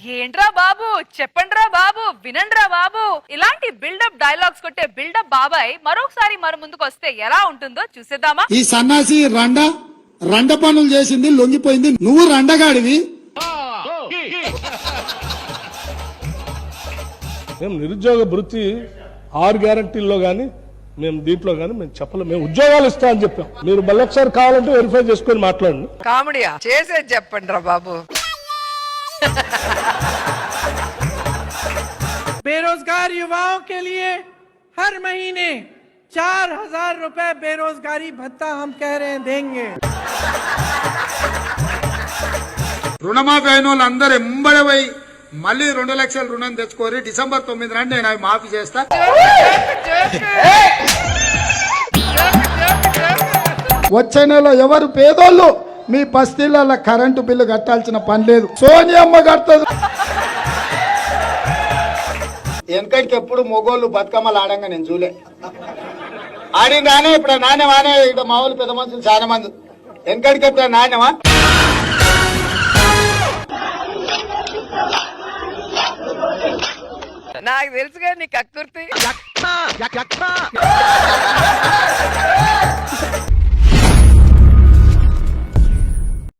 ఏంట్రా బాబు? చెప్పండ్రా బాబు వినండ్రా బాబు. ఇలాంటి buildup dialogues కొట్టే బిల్డప్ బాబాయ్ మరొకసారి మన ముందుకు వస్తే ఎలా ఉంటుందో చూసేద్దామా? ఈ సన్నాసి రండ రండ పనులు చేసింది లొంగిపోయింది. నువ్వు రండగాడివి. మేము నిరుద్యోగ భృతి ఆరు గ్యారంటీల్లో కానీ మేము దీంట్లో కానీ మేము చెప్పలేము మేము ఉద్యోగాలు ఇస్తా అని చెప్పాం. మీరు మళ్ళీ ఒకసారి కావాలంటే వెరిఫై చేసుకొని మాట్లాడండి. కామెడీయా? చేసేది చెప్పండి రా బాబు. बेरोजगार युवाओं के लिए हर महीने चार हजार रुपए बेरोजगारी भत्ता हम कह रहे हैं देंगे రుణమాఫీ అయిన వాళ్ళు అందరు ఎంబడి పోయి మళ్ళీ రెండు లక్షల రుణం తెచ్చుకోరి డిసెంబర్ తొమ్మిది నాడు నేను అవి మాఫీ చేస్తా వచ్చే నెల ఎవరు పేదోళ్ళు మీ బస్తీల కరెంటు బిల్లు కట్టాల్సిన పని లేదు. సోనియమ్మ కడుతుంది. వెనకటికి ఎప్పుడు మొగోళ్ళు బతుకమ్మలు ఆడంగా నేను చూలే. ఆడిందానే ఇప్పుడు నాణ్యమానే ఇక్కడ మామూలు పెద్ద మనుషులు చాలా మంది. వెనకటికి ఎప్పుడు నాణ్యమా నాకు తెలుసుగా నీ కక్కుర్తి.